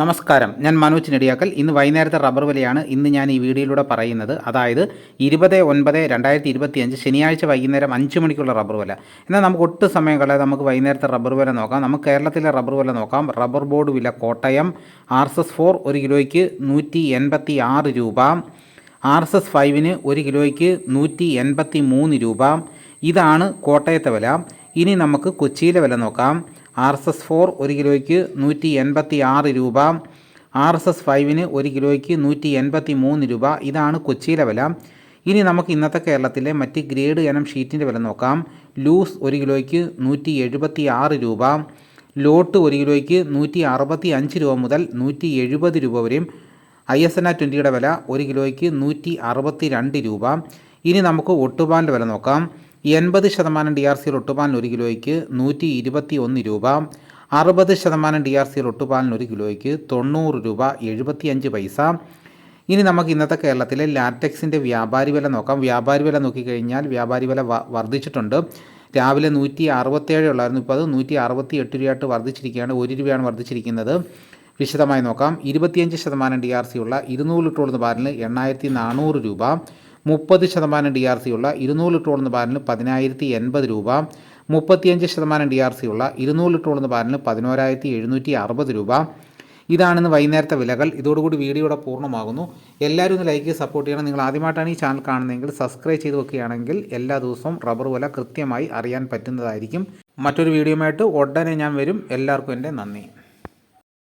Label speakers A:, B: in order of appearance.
A: നമസ്കാരം. ഞാൻ മനോജ് നെടിയാക്കൽ. ഇന്ന് വൈകുന്നേരത്തെ റബ്ബർ വിലയാണ് ഇന്ന് ഞാൻ ഈ വീഡിയോയിലൂടെ പറയുന്നത്. അതായത് ഇരുപത് ഒൻപത് രണ്ടായിരത്തി ഇരുപത്തി അഞ്ച് ശനിയാഴ്ച വൈകുന്നേരം അഞ്ച് മണിക്കുള്ള റബ്ബർ വില. എന്നാൽ നമുക്ക് ഒട്ടും സമയം കളയാതെ നമുക്ക് വൈകുന്നേരത്തെ റബ്ബർ വില നോക്കാം. നമുക്ക് കേരളത്തിലെ റബ്ബർ വില നോക്കാം. റബ്ബർ ബോർഡ് വില Kottayam R S S four ഒരു കിലോയ്ക്ക് നൂറ്റി എൺപത്തി ആറ് രൂപ. ആർ എസ് എസ് ഫൈവിന് ഒരു കിലോയ്ക്ക് നൂറ്റി എൺപത്തി മൂന്ന് രൂപ. ഇതാണ് കോട്ടയത്തെ വില. ഇനി നമുക്ക് കൊച്ചിയിലെ വില നോക്കാം. ആർ എസ് എസ് ഫോർ ഒരു കിലോയ്ക്ക് നൂറ്റി എൺപത്തി ആറ് രൂപ. ആർ എസ് എസ് ഫൈവിന് ഒരു കിലോയ്ക്ക് നൂറ്റി എൺപത്തി മൂന്ന് രൂപ. ഇതാണ് കൊച്ചിയിലെ വില. ഇനി നമുക്ക് ഇന്നത്തെ കേരളത്തിലെ മറ്റ് ഗ്രേഡ് ഇനം ഷീറ്റിന്റെ വില നോക്കാം. ലൂസ് ഒരു കിലോയ്ക്ക് നൂറ്റി എഴുപത്തി ആറ് രൂപ. ലോട്ട് ഒരു കിലോയ്ക്ക് നൂറ്റി അറുപത്തി അഞ്ച് രൂപ മുതൽ നൂറ്റി എഴുപത് രൂപ വരെയും. ഐ എസ് എൻ ആ ട്വന്റിയുടെ വില ഒരു കിലോയ്ക്ക് നൂറ്റി അറുപത്തി രണ്ട് രൂപ. ഇനി നമുക്ക് ഒട്ടുപാലിന്റെ വില നോക്കാം. എൺപത് ശതമാനം ഡി ആർ സിയിൽ ഒട്ടുപാലിന് ഒരു കിലോയ്ക്ക് നൂറ്റി ഇരുപത്തി ഒന്ന് രൂപ അറുപത് ശതമാനം ഡി ആർ സിയിൽ ഒട്ടുപാലിന് ഒരു കിലോയ്ക്ക് തൊണ്ണൂറ് രൂപ എഴുപത്തിയഞ്ച് പൈസ. ഇനി നമുക്ക് ഇന്നത്തെ കേരളത്തിലെ ലാറ്റക്സിന്റെ വ്യാപാരി വില നോക്കാം. വ്യാപാരി വില നോക്കിക്കഴിഞ്ഞാൽ വ്യാപാരി വില വർദ്ധിച്ചിട്ടുണ്ട്. രാവിലെ നൂറ്റി അറുപത്തേഴ് ഉള്ളായിരുന്നു. ഇപ്പോൾ അത് നൂറ്റി അറുപത്തി എട്ട് രൂപയായിട്ട് വർദ്ധിച്ചിരിക്കുകയാണ്. ഒരു രൂപയാണ് വർദ്ധിച്ചിരിക്കുന്നത്. വിശദമായി നോക്കാം. ഇരുപത്തിയഞ്ച് ശതമാനം ഡി ആർ സി ഉള്ള ഇരുന്നൂറ് ലിറ്റർ ഉള്ള ബാരലിന് എണ്ണായിരത്തി നാനൂറ് രൂപ മുപ്പത് ശതമാനം ഡി ആർ സി ഉള്ള ഇരുന്നൂറ് ലിറ്റർ ബാരലിന് പതിനായിരത്തി എൺപത് രൂപ മുപ്പത്തിയഞ്ച് ശതമാനം ഡി ആർ സി ഉള്ള ഇരുന്നൂറ് ലിറ്റർ ബാരലിന് പതിനോരായിരത്തി എഴുന്നൂറ്റി അറുപത് രൂപ. ഇതാണെന്ന് വൈകുന്നേരത്തെ വിലകൾ. ഇതോടുകൂടി വീഡിയോയുടെ പൂർണമാകുന്നു. എല്ലാവരും ഒന്ന് ലൈക്ക് സപ്പോർട്ട് ചെയ്യണം. നിങ്ങൾ ആദ്യമായിട്ടാണ് ഈ ചാനൽ കാണുന്നതെങ്കിൽ സബ്സ്ക്രൈബ് ചെയ്ത് വെക്കുകയാണെങ്കിൽ എല്ലാ ദിവസവും റബ്ബർ വില കൃത്യമായി അറിയാൻ പറ്റുന്നതായിരിക്കും. മറ്റൊരു വീഡിയോയുമായിട്ട് ഉടനെ ഞാൻ വരും. എല്ലാവർക്കും എന്റെ നന്ദി.